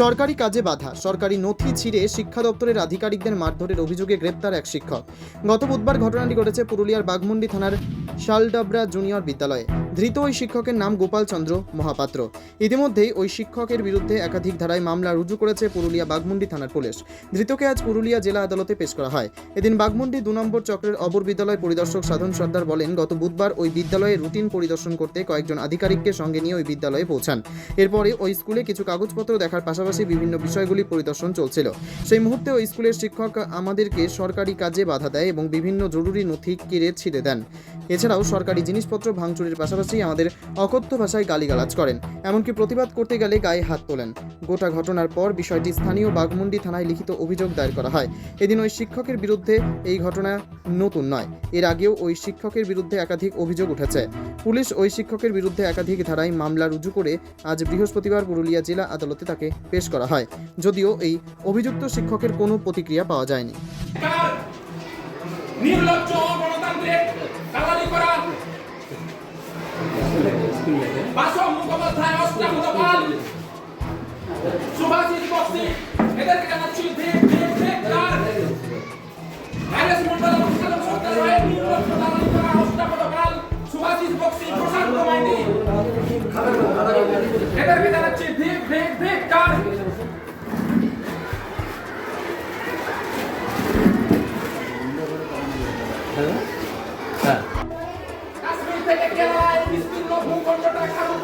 সরকারি কাজে বাধা। সরকারি নথি ছিঁড়ে শিক্ষা দপ্তরের আধিকারিকদের মারধরের অভিযোগে গ্রেপ্তার এক শিক্ষক। গত বুধবার ঘটনাটি ঘটেছে পুরুলিয়ার বাঘমন্ডি থানার শালডাবরা জুনিয়র বিদ্যালয়ে। ধৃত ওই শিক্ষকের নাম গোপাল চন্দ্র মহাপাত্র। ইতিমধ্যেই ওই শিক্ষকের বিরুদ্ধে একাধিক ধারায় মামলা রুজু করেছে পুরুলিয়া বাঘমুন্ডি থানার পুলিশ। ধৃতকে আজ পুরুলিয়া জেলা আদালতে পেশ করা হয়। এদিন বাঘমুন্ডি দু নম্বর চক্রের অবর বিদ্যালয় পরিদর্শক সাধন সর্দার বলেন, গত বুধবার ওই বিদ্যালয়ে রুটিন পরিদর্শন করতে কয়েকজন আধিকারিককে সঙ্গে নিয়ে ওই বিদ্যালয়ে পৌঁছান। এরপরে ওই স্কুলে কিছু কাগজপত্র দেখার পাশাপাশি বিভিন্ন বিষয়গুলি পরিদর্শন চলছিল। সেই মুহূর্তে ওই স্কুলের শিক্ষক আমাদেরকে সরকারি কাজে বাধা দেয় এবং বিভিন্ন জরুরি নথি কেড়ে ছিঁড়ে দেন। এছাড়াও সরকারি জিনিসপত্র ভাঙচুরের পাশাপাশি আমাদের অকথ্য ভাষায় গালিগালাজ করেন, এমনকি প্রতিবাদ করতে গেলে গায়ে হাত তোলেন। গোটা ঘটনার পর বিষয়টি স্থানীয় বাগমুন্ডি থানায় লিখিত অভিযোগ দায়ের করা হয়। এদিন ওই শিক্ষকের বিরুদ্ধে এই ঘটনা নতুন নয়। এর আগেও ওই শিক্ষকের বিরুদ্ধে একাধিক অভিযোগ উঠেছে। পুলিশ ওই শিক্ষকের বিরুদ্ধে একাধিক ধারায় মামলা রুজু করে আজ বৃহস্পতিবার পুরুলিয়া জেলা আদালতে তাকে পেশ করা হয়। যদিও এই অভিযুক্ত শিক্ষকের কোনো প্রতিক্রিয়া পাওয়া যায়নি। বাসম মুখোপাধ্যায় অষ্টম গোপাল সুভাষিস বক্সি এদেরকে জানাচ্ছি দেখ দেখ দেখ তার ম্যানেজমেন্ট দলের প্রধান সরকার হয় নির্মল প্রধান কাশ্মীর থেকে কেরালা পনেরো টাকা